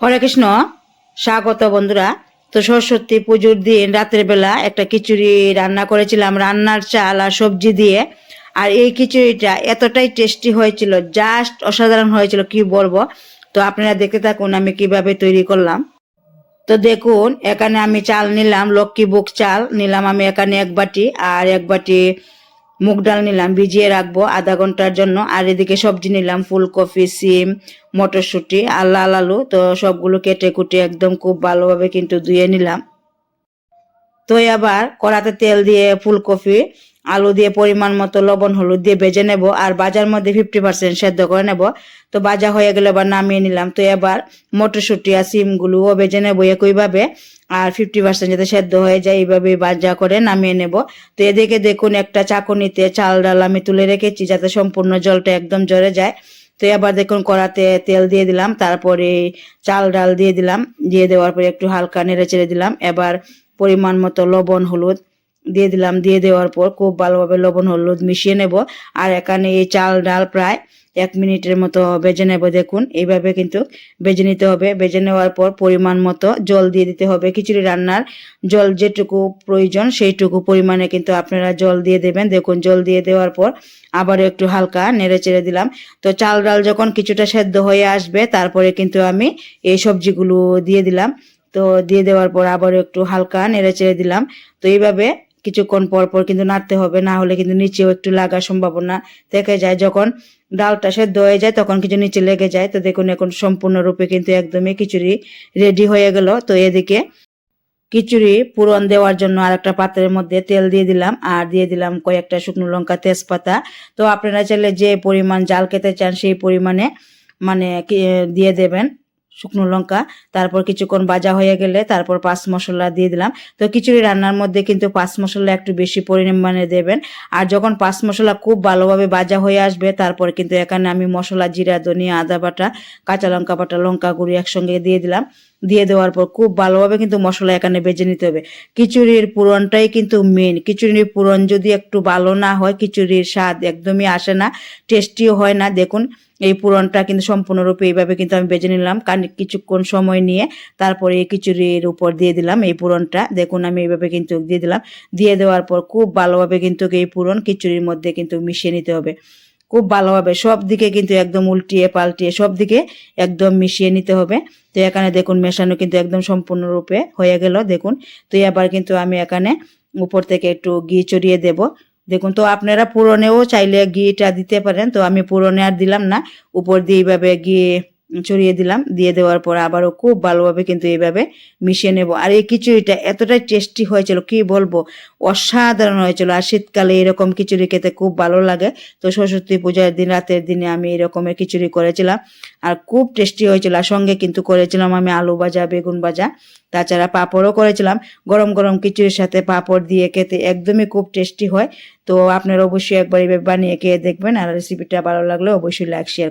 হরে কৃষ্ণ। স্বাগত বন্ধুরা। তো সরস্বতী পুজোর দিন রাতের বেলা একটা খিচুড়ি রান্না করেছিলাম, রান্নার চাল আর সবজি দিয়ে। আর এই খিচুড়িটা এতটাই টেস্টি হয়েছিল জাস্ট অসাধারণ হয়েছিল, কি বলব? তো আপনারা দেখতে থাকুন আমি কীভাবে তৈরি করলাম। তো দেখুন, এখানে আমি চাল নিলাম, লক্ষ্মী বুক চাল নিলাম আমি এখানে এক বাটি, আর এক বাটি মুগ ডাল নিলাম, ভিজিয়ে রাখব আধা ঘণ্টার জন্য। আর এদিকে সবজি নিলাম, ফুলকপি, সিম, মটরশুঁটি আর লাল আলু। তো সবগুলো কেটে কুটে একদম খুব ভালোভাবে কিন্তু ধুয়ে নিলাম। তো এবার কড়াতে তেল দিয়ে ফুলকপি আলু দিয়ে পরিমাণ মতো লবণ, হলুদ দিয়ে ভেজে নেব আর বাজার মধ্যে ফিফটি পার্সেন্ট সেদ্ধ করে নেব। তো বাজা হয়ে গেলে এবার নামিয়ে নিলাম। তো এবার মটরশুঁটি আর সিমগুলোও ভেজে নেব একইভাবে আর ফিফটি পার্সেন্ট যাতে সেদ্ধ হয়ে যায় এইভাবে বাজা করে নামিয়ে নেব। তো এদিকে দেখুন একটা চাকুনিতে চাল, ডাল আমি তুলে রেখেছি যাতে সম্পূর্ণ জলটা একদম জড়ে যায়। তো এবার দেখুন কড়াতে তেল দিয়ে দিলাম, তারপরে চাল, ডাল দিয়ে দিলাম। দিয়ে দেওয়ার পরে একটু হালকা নেড়ে চেড়ে দিলাম। এবার পরিমাণ মতো লবণ, হলুদ দিয়ে দিলাম। দিয়ে দেওয়ার পর খুব ভালোভাবে লবণ, হলুদ মিশিয়ে নেব। আর এখানে এই চাল ডাল প্রায় এক মিনিটের মতো বেজে নেব, দেখুন। এইভাবে কিন্তু বেজে নিতে হবে। বেজে নেওয়ার পর পরিমাণ মতো জল দিয়ে দিতে হবে। খিচুড়ি রান্নার জল যেটুকু প্রয়োজন সেইটুকু পরিমাণে কিন্তু আপনারা জল দিয়ে দেবেন। দেখুন, জল দিয়ে দেওয়ার পর আবারও একটু হালকা নেড়ে চেড়ে দিলাম। তো চাল ডাল যখন কিছুটা সেদ্ধ হয়ে আসবে, তারপরে কিন্তু আমি এই সবজিগুলো দিয়ে দিলাম। তো দিয়ে দেওয়ার পর আবারও একটু হালকা নেড়ে চেড়ে দিলাম। তো এইভাবে কিছুক্ষণ পর পর কিন্তু নাড়তে হবে, না হলে কিন্তু নিচেও একটু লাগার সম্ভাবনা থেকে যায়। যখন ডালটা সেদ্ধ হয়ে যায়, তখন কিছু নিচে লেগে যায়। তো দেখুন, এখন সম্পূর্ণরূপে কিন্তু একদমই খিচুড়ি রেডি হয়ে গেল। তো এদিকে খিচুড়ি পূরণ দেওয়ার জন্য আর একটা পাত্রের মধ্যে তেল দিয়ে দিলাম, আর দিয়ে দিলাম কয়েকটা শুকনো লঙ্কা তেজপাতা। তো আপনারা চাইলে যে পরিমাণ জাল খেতে চান, সেই পরিমাণে মানে দিয়ে দেবেন। শুকনো লঙ্কা, তারপর কিছুক্ষণ বাজা হয়ে গেলে তারপর পাঁচ মশলা দিয়ে দিলাম। তো খিচুড়ি রান্নার মধ্যে কিন্তু পাঁচ মশলা একটু বেশি পরিমাণে দেবেন। আর যখন পাঁচ মশলা খুব ভালোভাবে বাজা হয়ে আসবে, তারপর কিন্তু এখানে আমি মশলা, জিরা, ধনিয়া, আদা বাটা, কাঁচা লঙ্কা বাটা, লঙ্কা গুঁড়ি একসঙ্গে দিয়ে দিলাম। দিয়ে দেওয়ার পর খুব ভালোভাবে কিন্তু মশলা এখানে বেজে নিতে হবে। খিচুড়ির পুরনটাই কিন্তু মেন খিচুড়ির পুরন যদি একটু ভালো না হয়, খিচুড়ির স্বাদ একদমই আসে না টেস্টিও হয় না। দেখুন, এই পুরনটা কিন্তু সম্পূর্ণরূপে এইভাবে কিন্তু আমি বেজে নিলাম। কারণ কিছুক্ষণ সময় নিয়ে তারপরে এই খিচুড়ির উপর দিয়ে দিলাম এই পুরনটা। দেখুন, আমি এইভাবে কিন্তু দিয়ে দিলাম। দিয়ে দেওয়ার পর খুব ভালোভাবে কিন্তু এই পুরন খিচুড়ির মধ্যে কিন্তু মিশিয়ে নিতে হবে। খুব ভালো হবে। সব দিকে কিন্তু একদম উল্টিয়ে পাল্টিয়ে সব দিকে একদম মিশিয়ে নিতে হবে। তো এখানে দেখুন, মেশানো কিন্তু একদম সম্পূর্ণরূপে হয়ে গেল, দেখুন। তো এবার কিন্তু আমি এখানে উপর থেকে একটু ঘি চড়িয়ে দেব। দেখুন, তো আপনারা পুরনেও চাইলে ঘিটা দিতে পারেন। তো আমি পুরনে আর দিলাম না। উপর দিয়ে এইভাবে ঘি ছড়িয়ে দিলাম, দিয়ে দেওয়ার পর আবারও খুব ভালোভাবে কিন্তু এইভাবে মিশিয়ে নেব। আর এই খিচুড়িটা এতটাই টেস্টি হয়েছিল, কি বলব? অসাধারণ হয়েছিল। আর শীতকালে এরকম খিচুড়ি খেতে খুব ভালো লাগে। তো সরস্বতী পূজার দিন, রাতের দিনে আমি এরকমের খিচুড়ি করেছিলাম। আর খুব টেস্টি হয়েছিল। আর সঙ্গে কিন্তু করেছিলাম আমি আলু ভাজা, বেগুন ভাজা, তাছাড়া পাঁপড়ও করেছিলাম। গরম গরম খিচুড়ির সাথে পাঁপড় দিয়ে খেতে একদমই খুব টেস্টি হয়। তো আপনারা অবশ্যই একবার এভাবে বানিয়ে খেয়ে দেখবেন। আর রেসিপিটা ভালো লাগলে অবশ্যই লাইক শেয়ার